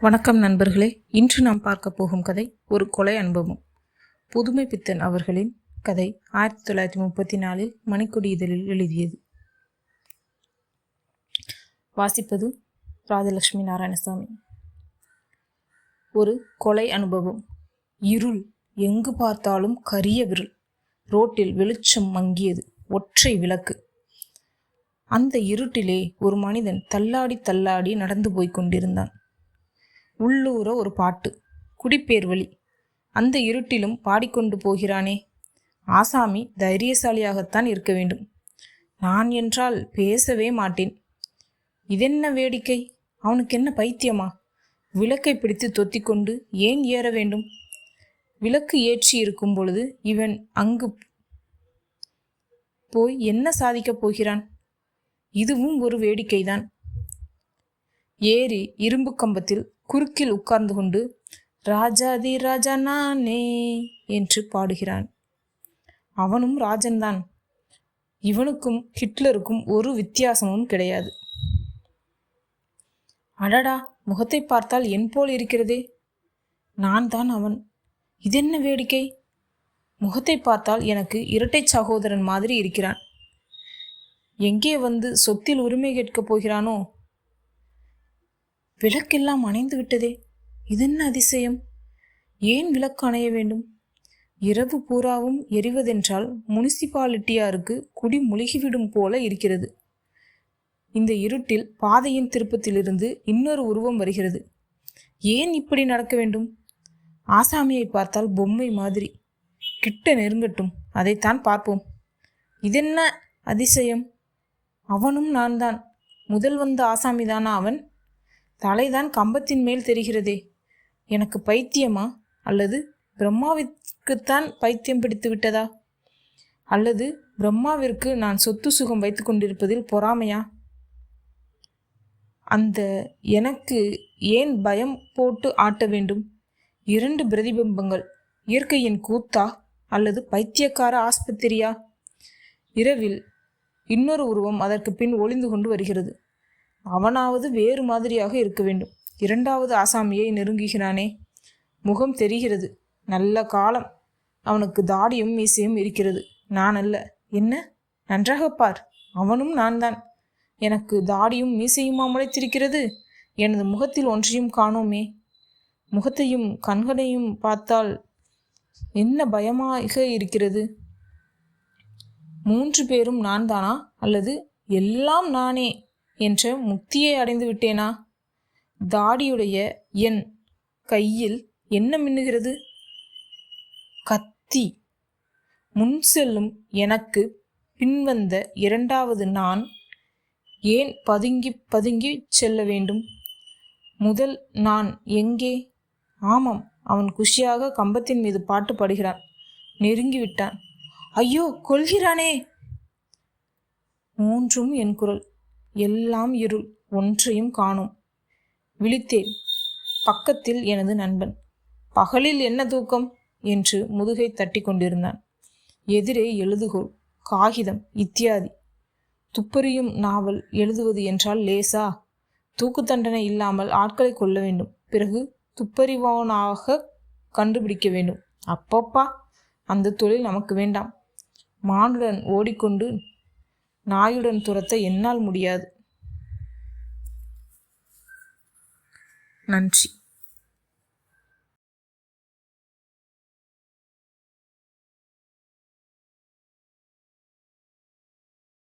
வணக்கம் நண்பர்களே. இன்று நாம் பார்க்க போகும் கதை ஒரு கொலை அனுபவம். புதுமை பித்தன் அவர்களின் கதை ஆயிரத்தி தொள்ளாயிரத்தி முப்பத்தி நாலில் மணிக்கொடி இதழில் எழுதியது. வாசிப்பது ராஜலட்சுமி நாராயணசாமி. ஒரு கொலை அனுபவம். இருள் எங்கு பார்த்தாலும் கரிய விரல். ரோட்டில் வெளிச்சம் மங்கியது ஒற்றை விளக்கு. அந்த இருட்டிலே ஒரு மனிதன் தள்ளாடி தள்ளாடி நடந்து போய்க் கொண்டிருந்தான். உள்ளூர ஒரு பாட்டு. குடிப்பேர் வழி அந்த இருட்டிலும் பாடிக்கொண்டு போகிறானே. ஆசாமி தைரியசாலியாகத்தான் இருக்க வேண்டும். நான் என்றால் பேசவே மாட்டேன். இதென்ன வேடிக்கை? அவனுக்கு என்ன பைத்தியமா? விளக்கை பிடித்து தொத்திக்கொண்டு ஏன் ஏற வேண்டும்? விளக்கு ஏற்றி இருக்கும் பொழுது இவன் அங்கு போய் என்ன சாதிக்கப் போகிறான்? இதுவும் ஒரு வேடிக்கைதான். ஏறி இரும்பு கம்பத்தில் குறுக்கில் உட்கார்ந்து கொண்டு ராஜாதி ராஜா நானே என்று பாடுகிறான். அவனும் ராஜன்தான். இவனுக்கும் ஹிட்லருக்கும் ஒரு வித்தியாசமும் கிடையாது. அடடா முகத்தை பார்த்தால் என் போல் இருக்கிறதே. நான் தான் அவன். இதென்ன வேடிக்கை? முகத்தை பார்த்தால் எனக்கு இரட்டை சகோதரன் மாதிரி இருக்கிறான். எங்கே வந்து சொத்தில் உரிமை கேட்கப் போகிறானோ விளக்கெல்லாம் அணைந்து விட்டதே. இதென்ன அதிசயம்? ஏன் விளக்கு அணைய வேண்டும்? இரவு பூராவும் எரிவதென்றால் முனிசிபாலிட்டியாருக்கு குடி முழுகிவிடும் போல இருக்கிறது. இந்த இருட்டில் பாதையின் திருப்பத்திலிருந்து இன்னொரு உருவம் வருகிறது. ஏன் இப்படி நடக்க வேண்டும்? ஆசாமியை பார்த்தால் பொம்மை மாதிரி. கிட்ட நெருங்கட்டும் அதைத்தான் பார்ப்போம். இதென்ன அதிசயம்? அவனும் நான் தான் முதல் வந்த ஆசாமிதானா அவன்? தலைதான் கம்பத்தின் மேல் தெரிகிறதே. எனக்கு பைத்தியமா? அல்லது பிரம்மாவிற்குத்தான் பைத்தியம் பிடித்து விட்டதா? அல்லது பிரம்மாவிற்கு நான் சொத்து சுகம் வைத்து கொண்டிருப்பதில் பொறாமையா? அந்த எனக்கு ஏன் பயம் போட்டு ஆட்ட வேண்டும்? இரண்டு பிரதிபிம்பங்கள் இயற்கையின் கூத்தா அல்லது பைத்தியக்கார ஆஸ்பத்திரியா? இரவில் இன்னொரு உருவம் அதற்கு பின் ஒளிந்து கொண்டு வருகிறது. அவனாவது வேறு மாதிரியாக இருக்க வேண்டும். இரண்டாவது ஆசாமியை நெருங்குகிறானே. முகம் தெரிகிறது. நல்ல காலம். அவனுக்கு தாடியும் மீசையும் இருக்கிறது. நான் அல்ல. என்ன? நன்றாக பார். அவனும் நான் தான் எனக்கு தாடியும் மீசையுமா முளைத்திருக்கிறது எனது முகத்தில் ஒன்றையும் காணோமே. முகத்தையும் கண்களையும் பார்த்தால் என்ன பயமாக இருக்கிறது? மூன்று பேரும் நான் தானா அல்லது எல்லாம் நானே? என்ற முக்தியை அடைந்து விட்டேனா? தாடியுடைய என் கையில் என்ன மின்னுகிறது? கத்தி. முன் செல்லும் எனக்கு பின்வந்த இரண்டாவது நான் ஏன் பதுங்கி பதுங்கி செல்ல வேண்டும்? முதல் நான் எங்கே? ஆமாம் அவன் குஷியாக கம்பத்தின் மீது பாட்டு பாடுகிறான். நெருங்கிவிட்டான் ஐயோ கொள்கிறானே மூன்றும் என் குரல். எல்லாம் இருள் ஒன்றையும் காணோம். விழித்தேன். பக்கத்தில் எனது நண்பன். பகலில் என்ன தூக்கம்? என்று முதுகை தட்டி கொண்டிருந்தான். எதிரே எழுதுகோள் காகிதம் இத்தியாதி. துப்பறியும் நாவல் எழுதுவது என்றால் லேசா? தூக்கு தண்டனை இல்லாமல் ஆட்களை கொள்ள வேண்டும். பிறகு துப்பறிவானாக கண்டுபிடிக்க வேண்டும். அப்பப்பா! அந்த தொழில் நமக்கு வேண்டாம். மானுடன் ஓடிக்கொண்டு நாயுடன் துரத்த என்னால் முடியாது. நன்றி.